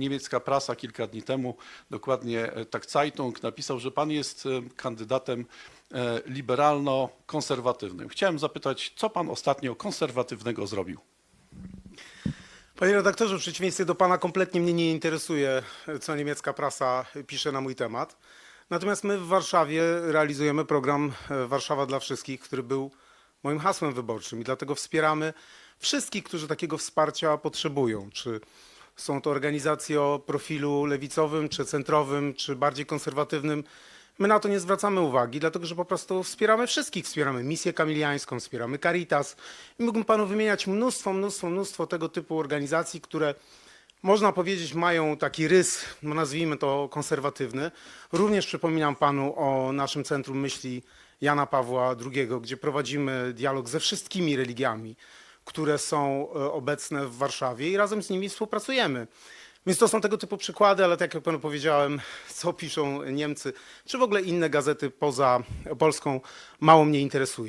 niemiecka prasa kilka dni temu, dokładnie e, tak Zeitung, napisał, że pan jest e, kandydatem e, liberalno-konserwatywnym. Chciałem zapytać, co pan ostatnio konserwatywnego zrobił? Panie redaktorze, w przeciwieństwie do pana kompletnie mnie nie interesuje, co niemiecka prasa pisze na mój temat. Natomiast my w Warszawie realizujemy program Warszawa dla wszystkich, który był moim hasłem wyborczym i dlatego wspieramy wszystkich, którzy takiego wsparcia potrzebują. Czy są to organizacje o profilu lewicowym, czy centrowym, czy bardziej konserwatywnym. My na to nie zwracamy uwagi, dlatego że po prostu wspieramy wszystkich. Wspieramy Misję Kamiliańską, wspieramy Caritas. I mógłbym panu wymieniać mnóstwo, mnóstwo, mnóstwo tego typu organizacji, które można powiedzieć mają taki rys, no nazwijmy to konserwatywny. Również przypominam panu o naszym Centrum Myśli Jana Pawła II, gdzie prowadzimy dialog ze wszystkimi religiami, które są e, obecne w Warszawie i razem z nimi współpracujemy. Więc to są tego typu przykłady, ale tak jak panu powiedziałem, co piszą Niemcy, czy w ogóle inne gazety poza Polską, mało mnie interesuje.